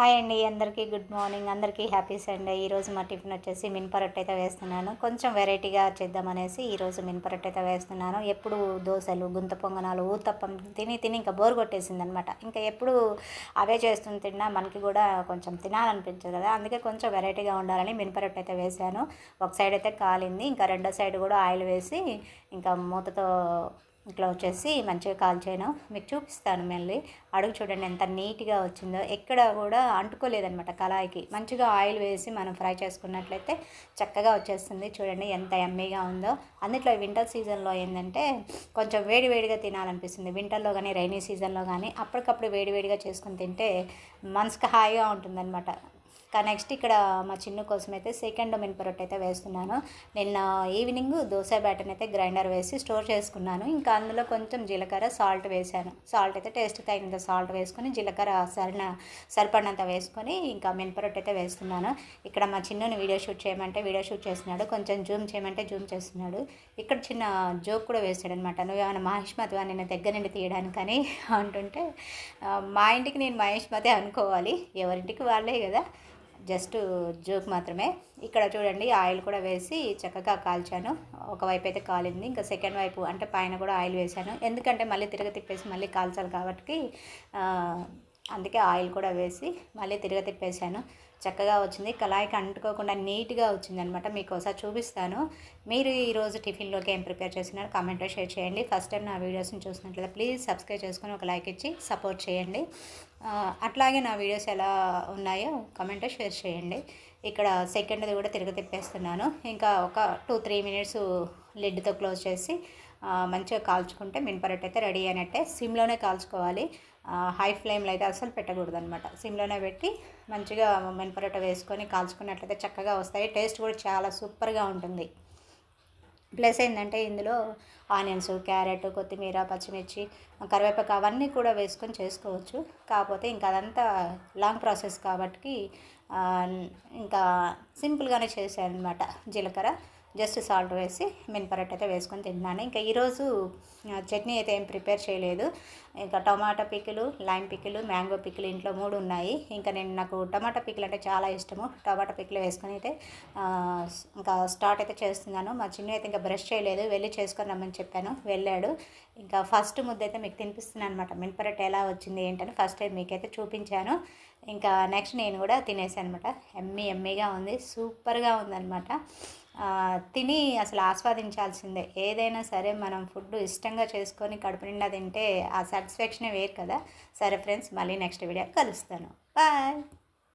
Hi అండి అందరికీ good morning అందరికీ హ్యాపీ సండే. ఈరోజు మా టిఫిన్ వచ్చేసి మినపరొట్టు అయితే వేస్తున్నాను. కొంచెం వెరైటీగా చేద్దామనేసి ఈరోజు మినపరొట్టు అయితే వేస్తున్నాను. ఎప్పుడు దోశలు గుంత పొంగనాలు ఊతప్పం తిని తిని ఇంకా బోర్ కొట్టేసింది అనమాట ఇంకా ఎప్పుడు అవే చేస్తుంది తిన్నా మనకి కూడా కొంచెం తినాలనిపించదు కదా. అందుకే కొంచెం వెరైటీగా ఉండాలని మినపరొట్టు అయితే వేసాను ఒక సైడ్ అయితే కాలింది ఇంకా రెండో సైడ్ కూడా ఆయిల్ వేసి ఇంకా మూతతో ఇట్లా వచ్చేసి మంచిగా కాల్చాను మీకు చూపిస్తాను మళ్ళీ. అడుగు చూడండి ఎంత నీట్గా వచ్చిందో. ఎక్కడ కూడా అంటుకోలేదనమాట కళాయికి. మంచిగా ఆయిల్ వేసి మనం ఫ్రై చేసుకున్నట్లయితే చక్కగా వచ్చేస్తుంది. చూడండి ఎంత ఎమ్మీగా ఉందో. అందుట్లో వింటర్ సీజన్లో ఏంటంటే కొంచెం వేడివేడిగా తినాలనిపిస్తుంది. వింటర్లో కానీ రైనీ సీజన్లో కానీ అప్పటికప్పుడు వేడివేడిగా చేసుకుని తింటే మనసుకు హాయిగా ఉంటుందన్నమాట. నెక్స్ట్ ఇక్కడ మా చిన్న కోసం అయితే సెకండ్ మినపరొట్టు అయితే వేస్తున్నాను. నిన్న ఈవినింగ్ దోశ బ్యాటర్ని అయితే గ్రైండర్ వేసి స్టోర్ చేసుకున్నాను. ఇంకా అందులో కొంచెం జీలకర్ర సాల్ట్ వేసాను. సాల్ట్ అయితే టేస్ట్ తగినంత సాల్ట్ వేసుకొని జీలకర్ర సరిన సరిపడినంత వేసుకొని ఇంకా మినపరొట్టు అయితే వేస్తున్నాను. ఇక్కడ మా చిన్నని వీడియో షూట్ చేయమంటే వీడియో షూట్ చేస్తున్నాడు. కొంచెం జూమ్ చేయమంటే జూమ్ చేస్తున్నాడు. ఇక్కడ చిన్న జోక్ కూడా వేసాడు అనమాట నువ్వు ఏమైనా మహేష్మతి నేను దగ్గర నుండి తీయడానికని? అంటుంటే మా ఇంటికి నేను మహేష్మతే అనుకోవాలి. ఎవరింటికి వాళ్ళే కదా. జస్ట్ జోక్ మాత్రమే. ఇక్కడ చూడండి ఆయిల్ కూడా వేసి చక్కగా కాల్చాను. ఒకవైపు అయితే కాలింది ఇంకా సెకండ్ వైపు అంటే పైన కూడా ఆయిల్ వేసాను ఎందుకంటే మళ్ళీ తిరగ తిప్పేసి మళ్ళీ కాల్చాలి కాబట్టి అందుకే ఆయిల్ కూడా వేసి మళ్ళీ తిరగ తిప్పేశాను. చక్కగా వచ్చింది. కళాయికి అంటుకోకుండా నీట్గా వచ్చింది అనమాట మీకు ఒకసారి చూపిస్తాను. మీరు ఈరోజు టిఫిన్లోకి ఏం ప్రిపేర్ చేసినారు కామెంట్లో షేర్ చేయండి. ఫస్ట్ టైం నా వీడియోస్ని చూసినట్లయితే ప్లీజ్ సబ్స్క్రైబ్ చేసుకొని ఒక లైక్ ఇచ్చి సపోర్ట్ చేయండి. అట్లాగే నా వీడియోస్ ఎలా ఉన్నాయో కమెంట్ షేర్ చేయండి. ఇక్కడ సెకండ్ది కూడా తిరగ తిప్పేస్తున్నాను. ఇంకా ఒక టూ త్రీ మినిట్స్ లిడ్తో క్లోజ్ చేసి మంచిగా కాల్చుకుంటే మినపరొట్టు అయితే రెడీ అయినట్టే. సిమ్లోనే కాల్చుకోవాలి. హై ఫ్లేమ్లో అయితే అసలు పెట్టకూడదు అనమాట సిమ్లోనే పెట్టి మంచిగా మినపరట వేసుకొని కాల్చుకున్నట్లయితే చక్కగా వస్తాయి. టేస్ట్ కూడా చాలా సూపర్గా ఉంటుంది. ప్లస్ ఏంటంటే ఇందులో ఆనియన్స్ క్యారెట్ కొత్తిమీర పచ్చిమిర్చి కరివేపాకు అవన్నీ కూడా వేసుకొని చేసుకోవచ్చు. కాకపోతే ఇంకా అదంతా లాంగ్ ప్రాసెస్ కాబట్టి ఇంకా సింపుల్గానే చేశాను అనమాట జీలకర్ర. జస్ట్ సాల్ట్ వేసి మినపరట్ అయితే వేసుకొని తిన్నాను ఇంకా ఈరోజు చట్నీ అయితే ఏం ప్రిపేర్ చేయలేదు. ఇంకా టమాటా పిక్కులు లైమ్ పిక్కులు మ్యాంగో పిక్కులు ఇంట్లో మూడు ఉన్నాయి. ఇంకా నేను నాకు టమాటా పిక్కులు అంటే చాలా ఇష్టము. టమాటా పిక్కులు వేసుకొని అయితే ఇంకా స్టార్ట్ అయితే చేస్తున్నాను. మా చిన్న అయితే ఇంకా బ్రష్ చేయలేదు. వెళ్ళి చేసుకొని రమ్మని చెప్పాను. వెళ్ళాడు. ఇంకా ఫస్ట్ ముద్ద అయితే మీకు తినిపిస్తున్నాను అనమాట మినపరట్ ఎలా వచ్చింది ఏంటని ఫస్ట్ టైం మీకైతే చూపించాను. ఇంకా నెక్స్ట్ నేను కూడా తినేసాను అనమాట ఎమ్మీ ఎమ్మీగా ఉంది. సూపర్గా ఉందన్నమాట. తిని అసలు ఆస్వాదించాల్సిందే. ఏదైనా సరే మనం ఫుడ్ ఇష్టంగా చేసుకొని కడుపు నిండా తింటే ఆ సాటిస్ఫాక్షనే వేరు కదా. సరే ఫ్రెండ్స్ మళ్ళీ నెక్స్ట్ వీడియో కలుస్తాను. బాయ్.